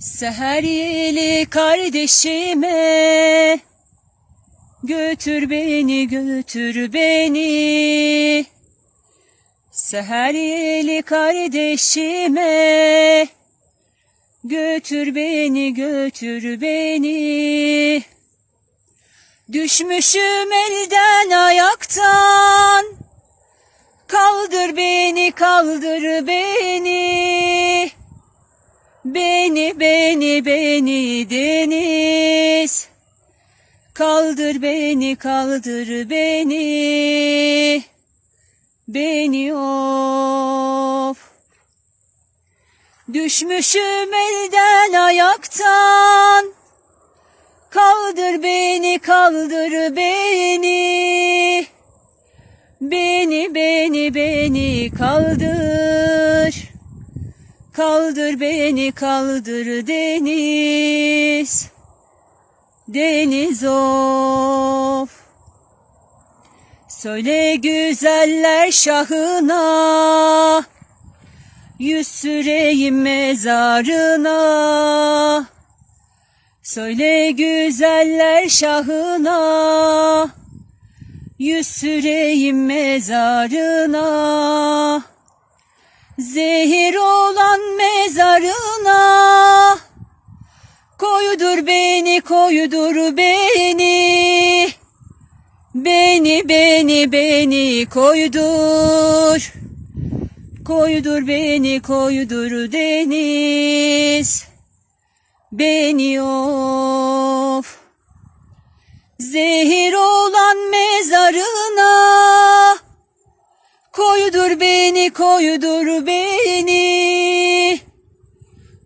Seher yeli kardeşime Götür beni götür beni. Seher yeli kardeşime Götür beni götür beni. Düşmüşüm elden ayaktan Kaldır beni kaldır beni Beni beni beni deniz. Kaldır beni kaldır beni. Beni of. Düşmüşüm elden ayaktan. Kaldır beni kaldır beni. Beni beni beni kaldır Kaldır beni kaldır deniz. Deniz of. Söyle güzeller şahına. Yüz süreyim mezarına. Söyle güzeller şahına. Yüz süreyim mezarına. Zehir mezarına. Koydur beni koydur beni. Beni beni beni koydur. Koydur beni koydur deniz. Beni of. Zehir olan mezarına. Koydur beni koydur beni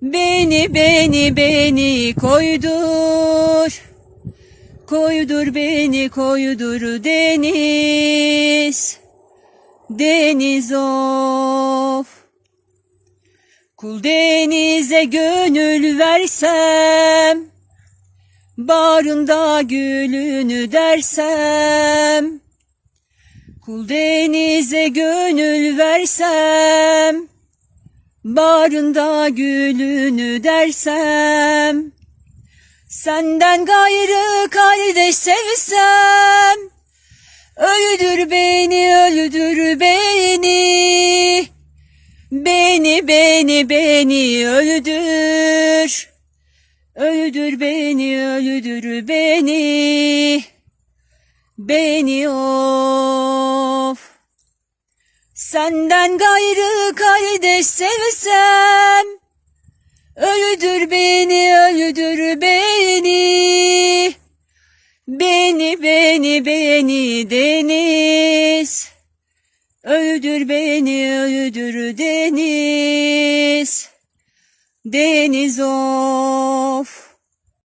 Beni beni beni koydur. Koydur beni koydur deniz. Deniz of. Kul denize gönül versem Bağrında gülünü dersem Kul denize gönül versem Bağrında gülünü dersem Senden gayrı kardeş sevsem Öldür beni öldür beni. Beni beni beni öldür. Öldür beni öldür beni. Beni of Senden gayrı kardeş sevsem Öldür beni öldür beni. Beni beni beni deniz. Öldür beni öldür deniz. Deniz of